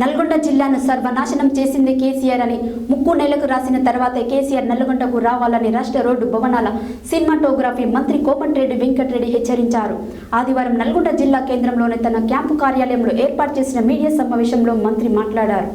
నల్గొండ జిల్లాను సర్వనాశనం చేసింది కేసీఆర్ అని ముక్కు నెలకు రాసిన తర్వాత కేసీఆర్ నల్గొండకు రావాలని రాష్ట్ర రోడ్డు భవనాల సినిమాటోగ్రఫీ మంత్రి కోమటిరెడ్డి వెంకటరెడ్డి హెచ్చరించారు. ఆదివారం నల్గొండ జిల్లా కేంద్రంలోని తన క్యాంపు కార్యాలయంలో ఏర్పాటు చేసిన మీడియా సమావేశంలో మంత్రి మాట్లాడారు.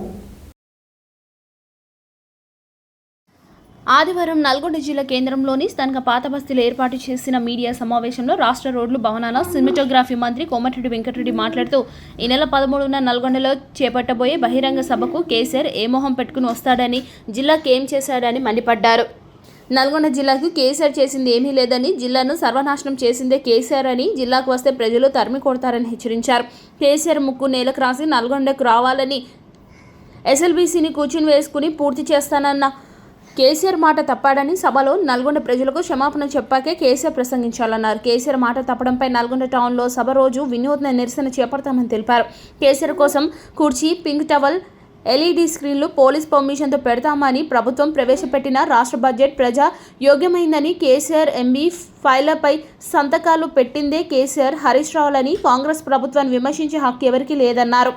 ఆదివారం నల్గొండ జిల్లా కేంద్రంలోని స్థానిక పాతబస్తీలో ఏర్పాటు చేసిన మీడియా సమావేశంలో రాష్ట్ర రోడ్లు భవనాల సినిమాటోగ్రఫీ మంత్రి కోమటిరెడ్డి వెంకటరెడ్డి మాట్లాడుతూ ఈ నెల పదమూడున నల్గొండలో చేపట్టబోయే బహిరంగ సభకు కేసీఆర్ ఏ మొహం పెట్టుకుని వస్తాడని జిల్లాకి ఏం చేశాడని మండిపడ్డారు. నల్గొండ జిల్లాకు కేసీఆర్ చేసింది ఏమీ లేదని జిల్లాను సర్వనాశనం చేసిందే కేసీఆర్ అని జిల్లాకు వస్తే ప్రజలు తరిమి కొడతారని హెచ్చరించారు. కేసీఆర్ ముక్కు నేలకు రాసి నల్గొండకు రావాలని ఎస్ఎల్బీసీని కూర్చుని వేసుకుని పూర్తి చేస్తానన్న కేసీఆర్ మాట తప్పాడని సభలో నల్గొండ ప్రజలకు క్షమాపణ చెప్పాకే కేసీఆర్ ప్రసంగించాలన్నారు. కేసీఆర్ మాట తప్పడంపై నల్గొండ టౌన్లో సభ రోజు వినూత్న నిరసన చేపడతామని తెలిపారు. కేసీఆర్ కోసం కుర్చీ పింక్ టవల్ ఎల్ఈడి స్క్రీన్లు పోలీస్ పర్మిషన్తో పెడతామని ప్రభుత్వం ప్రవేశపెట్టిన రాష్ట్ర బడ్జెట్ ప్రజా యోగ్యమైందని కేసీఆర్ ఎంబీ ఫైళ్ళపై సంతకాలు పెట్టిందే కేసీఆర్ హరీష్ రావులని కాంగ్రెస్ ప్రభుత్వాన్ని విమర్శించే హక్కు ఎవరికీ లేదన్నారు.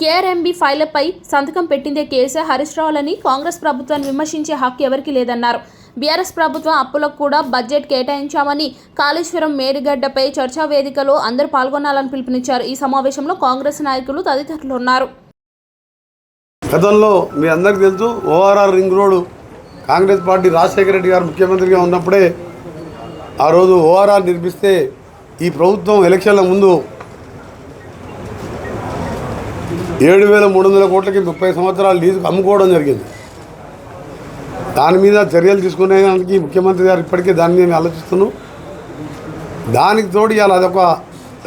కేఆర్ఎంబీ ఫైళ్ళపై సంతకం పెట్టిందే కేసీఆర్ హరీష్ రావులని కాంగ్రెస్ ప్రభుత్వాన్ని విమర్శించే హక్కు ఎవరికీ లేదన్నారు. బీఆర్ఎస్ ప్రభుత్వం అప్పులకు కూడా బడ్జెట్ కేటాయించామని కాళేశ్వరం మేడిగడ్డపై చర్చా వేదికలో అందరూ పాల్గొనాలని పిలుపునిచ్చారు. ఈ సమావేశంలో కాంగ్రెస్ నాయకులు తదితరులు ఉన్నారు. గతంలో మీ అందరికీ తెలుసు ORR ring road Congress party Rajasekhara Reddy garu ముఖ్యమంత్రిగా ఉన్నప్పుడే ఆ రోజు ఓఆర్ఆర్ నిర్మిస్తే ఈ ప్రభుత్వం ఎలక్షన్ల ముందు ఏడు వేల మూడు వందల కోట్లకి ముప్పై సంవత్సరాలు లీజుకు అమ్ముకోవడం జరిగింది. దాని మీద చర్యలు తీసుకునేదానికి ముఖ్యమంత్రి గారు ఇప్పటికే దాన్ని నేను ఆలోచిస్తున్నాను. దానికి తోడు ఇవాళ అదొక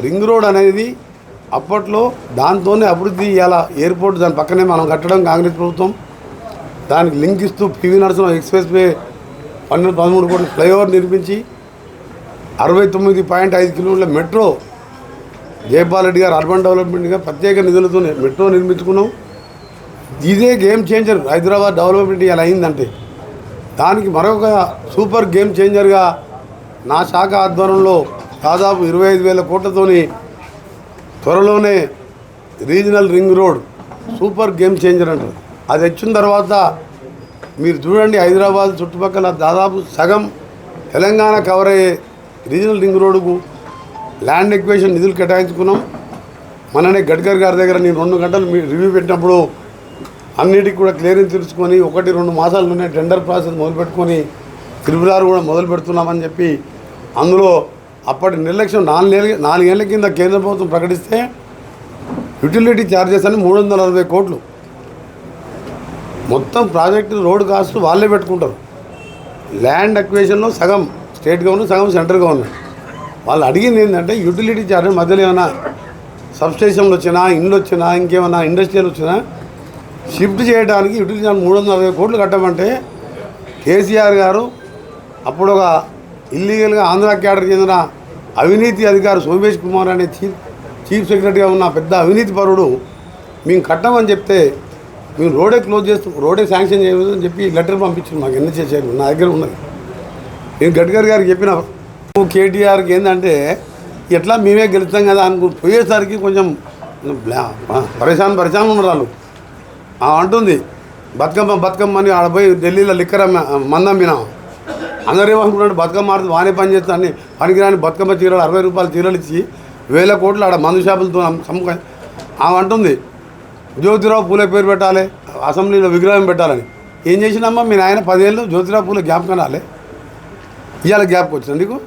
రింగ్ రోడ్ అనేది అప్పట్లో దాంతోనే అభివృద్ధి ఇవాళ ఎయిర్పోర్ట్ దాని పక్కనే మనం కట్టడం కాంగ్రెస్ ప్రభుత్వం. దానికి లింక్ ఇస్తూ పివి నరసింహ ఎక్స్ప్రెస్ వే పన్నెండు పదమూడు కోట్ల ఫ్లైఓవర్ నిర్మించి అరవై తొమ్మిది పాయింట్ ఐదు కిలోమీటర్ల మెట్రో జయపాల్ రెడ్డి గారు అర్బన్ డెవలప్మెంట్గా ప్రత్యేక నిధులతో మెట్రో నిర్మించుకున్నాం. ఇదే గేమ్ చేంజర్ హైదరాబాద్ డెవలప్మెంట్ ఇలా అయిందంటే. దానికి మరొక సూపర్ గేమ్ చేంజర్గా నా శాఖ ఆధ్వర్యంలో దాదాపు ఇరవై ఐదు వేల కోట్లతోని త్వరలోనే regional ring road super game changer అంటారు. అది వచ్చిన తర్వాత మీరు చూడండి హైదరాబాద్ చుట్టుపక్కల దాదాపు సగం తెలంగాణ కవర్ అయ్యే రీజనల్ రింగ్ రోడ్డుకు ల్యాండ్ ఎక్వేషన్ నిధులు కేటాయించుకున్నాం. మననే గడ్కర్ గారి దగ్గర నేను రెండు గంటలు మీ రివ్యూ పెట్టినప్పుడు అన్నిటికి కూడా క్లియరెన్స్ తెలుసుకొని ఒకటి రెండు మాసాల్లోనే టెండర్ ప్రాసెస్ మొదలుపెట్టుకొని త్రిపురారు కూడా మొదలు పెడుతున్నామని చెప్పి అందులో అప్పటి నిర్లక్ష్యం నాలుగేళ్ళ నాలుగేళ్ళ కింద కేంద్ర ప్రభుత్వం ప్రకటిస్తే యుటిలిటీ ఛార్జెస్ అని మూడు వందల అరవై కోట్లు. మొత్తం ప్రాజెక్టు రోడ్డు కాస్ట్ వాళ్ళే పెట్టుకుంటారు. ల్యాండ్ అక్వేషన్లో సగం స్టేట్ గవర్నమెంట్ సగం సెంట్రల్ గవర్నమెంట్. వాళ్ళు అడిగింది ఏంటంటే యూటిలిటీ ఛార్జ్ మధ్యలో ఏమైనా సబ్స్టేషన్లు వచ్చినా ఇండ్లు వచ్చినా ఇంకేమైనా ఇండస్ట్రియల్ వచ్చినా షిఫ్ట్ చేయడానికి యూటిలిటీ ఛార్జ్ మూడు వందల అరవై కోట్లు కట్టమంటే కేసీఆర్ గారు అప్పుడు ఒక ఇల్లీగల్గా ఆంధ్ర క్యాడర్ చెందిన అవినీతి అధికారి సోమేష్ కుమార్ అనే చీఫ్ చీఫ్ సెక్రటరీగా ఉన్న పెద్ద అవినీతి పరుడు మేము కట్టమని చెప్తే మేము రోడే క్లోజ్ చేస్తాం రోడే శాంక్షన్ చేయమని చెప్పి లెటర్ పంపించారు మాకు ఎన్ని చేశారు నా దగ్గర ఉన్నది. నేను గడ్కరీ గారికి చెప్పిన కేటీఆర్కి ఏంటంటే ఎట్లా మేమే గెలుస్తాం కదా అనుకు పోయేసరికి కొంచెం పరిశాన్ పరిశాన్ ఉండరాలు వాళ్ళు. ఆ అంటుంది బతుకమ్మ బతుకమ్మ అని ఆడ పోయి ఢిల్లీలో లిక్కర మందం అమ్మినాం అందరూ ఏమనుకుంటాడు బతుకమ్మ ఆడుతూ వానే పని చేస్తాను అని పనికిరాని బతుకమ్మ చీరలు అరవై రూపాయల చీరలు ఇచ్చి వేల కోట్లు ఆడ మందు షాపులతో సమ్ముక ఆమె అంటుంది. జ్యోతిరావు పూలే పేరు పెట్టాలి అసెంబ్లీలో విగ్రహం పెట్టాలని. ఏం చేసినమ్మా మీ నాయన పదేళ్ళు జ్యోతిరావు పూల జ్ఞాపకం రాలే ఇవాళ గ్యాప్కి వచ్చింది నీకు?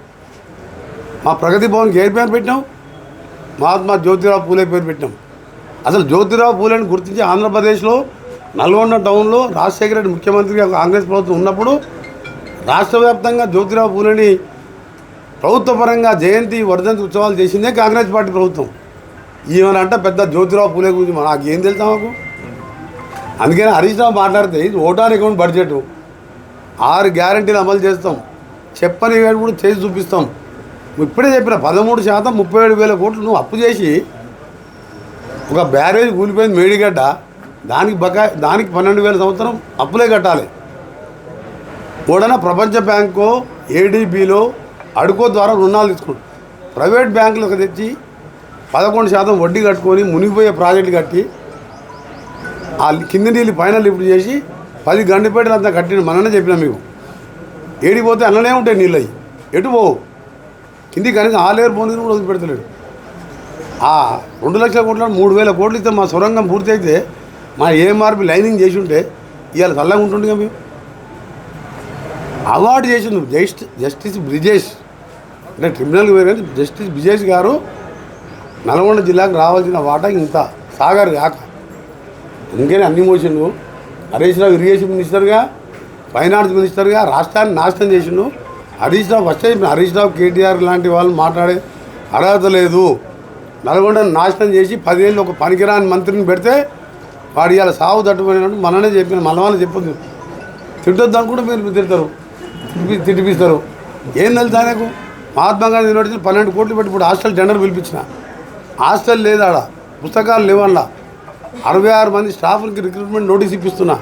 మా ప్రగతి భవన్కి ఏ పేరు పెట్టినాం మహాత్మా జ్యోతిరావు పూలే పేరు పెట్టినాం. అసలు జ్యోతిరావు పూలేని గుర్తించి ఆంధ్రప్రదేశ్లో నల్గొండ టౌన్లో రాజశేఖర రెడ్డి ముఖ్యమంత్రిగా కాంగ్రెస్ ప్రభుత్వం ఉన్నప్పుడు రాష్ట్ర వ్యాప్తంగా జ్యోతిరావు పూలేని ప్రభుత్వపరంగా జయంతి వర్ధంతి ఉత్సవాలు చేసిందే కాంగ్రెస్ పార్టీ ప్రభుత్వం. ఈమెనంట పెద్ద జ్యోతిరావు పూలే గురించి నాకు ఏం తెలుసా మాకు? అందుకని హరీష్ రావు మాట్లాడితే ఇది ఓటాన్ అకౌంట్ బడ్జెట్. ఆరు గ్యారంటీలు అమలు చేస్తాం. చెప్పని వేడు కూడా చేసి చూపిస్తాం. ఇప్పుడే చెప్పిన పదమూడు శాతం ముప్పై ఏడు వేల కోట్లు నువ్వు అప్పు చేసి ఒక బ్యారేజ్ కూలిపోయింది మేడిగడ్డ దానికి బకా దానికి పన్నెండు వేల సంవత్సరం అప్పులే కట్టాలి. కూడా ప్రపంచ బ్యాంకు ఏడీబీలో అడుకో ద్వారా రుణాలు తీసుకుంటారు ప్రైవేట్ బ్యాంకులకు తెచ్చి పదకొండు శాతం వడ్డీ కట్టుకొని మునిగిపోయే ప్రాజెక్టులు కట్టి ఆ కింది నీళ్ళు పైన లిఫ్ట్ చేసి పది గండిపేటలు అంతా కట్టిన మననే చెప్పిన మీకు. ఏడిపోతే అన్ననే ఉంటాయి నీళ్ళు అవి ఎటు పోవు? కింది కనీసం ఆ లేరు పోనీ కూడా వదిలిపెడతలేడు. ఆ రెండు లక్షల కోట్ల మూడు వేల కోట్లు ఇస్తే మా సొరంగం పూర్తి అయితే మా ఏఎంఆర్పి లైనింగ్ చేసి ఉంటే ఇవాళ చల్లగా ఉంటుండగా మేము. అవార్డు చేసింది జస్ట్ జస్టిస్ బ్రిజేష్. అంటే క్రిమినల్ వేరే జస్టిస్ బ్రిజేష్ గారు నల్గొండ జిల్లాకు రావాల్సిన వాటా ఇంత సాగర్ కాక ఇంకేనే అన్ని మోసిండు. హరీష్ రావు ఇరిగేషన్ మినిస్టర్గా ఫైనాన్స్ మినిస్టర్గా రాష్ట్రాన్ని నాశనం చేసిండు. హరీష్ రావు ఫస్ట్ చెప్పిన హరీష్ రావు కేటీఆర్ లాంటి వాళ్ళు మాట్లాడే అర్హత లేదు. నల్గొండను నాశనం చేసి పదేళ్ళు ఒక పనికిరాని మంత్రిని పెడితే వాడు ఇవాళ సాగు తట్టుకునేటట్టు మననే చెప్పిన మన వాళ్ళు చెప్పొద్దు. తిట్టొద్దు అనుకుంటే మీరు తిడతారు. తిప్పి తిట్టిపిస్తారు. ఏం తెలుసా నాకు? మహాత్మా గాంధీ యూనివర్సిటీ పన్నెండు కోట్లు పెట్టి ఇప్పుడు హాస్టల్ టెండర్ పిలిపించిన. హాస్టల్ లేదు ఆడ పుస్తకాలు లేవన్నా అరవై ఆరు మంది స్టాఫ్కి రిక్రూట్మెంట్ నోటీస్ ఇప్పిస్తున్నా.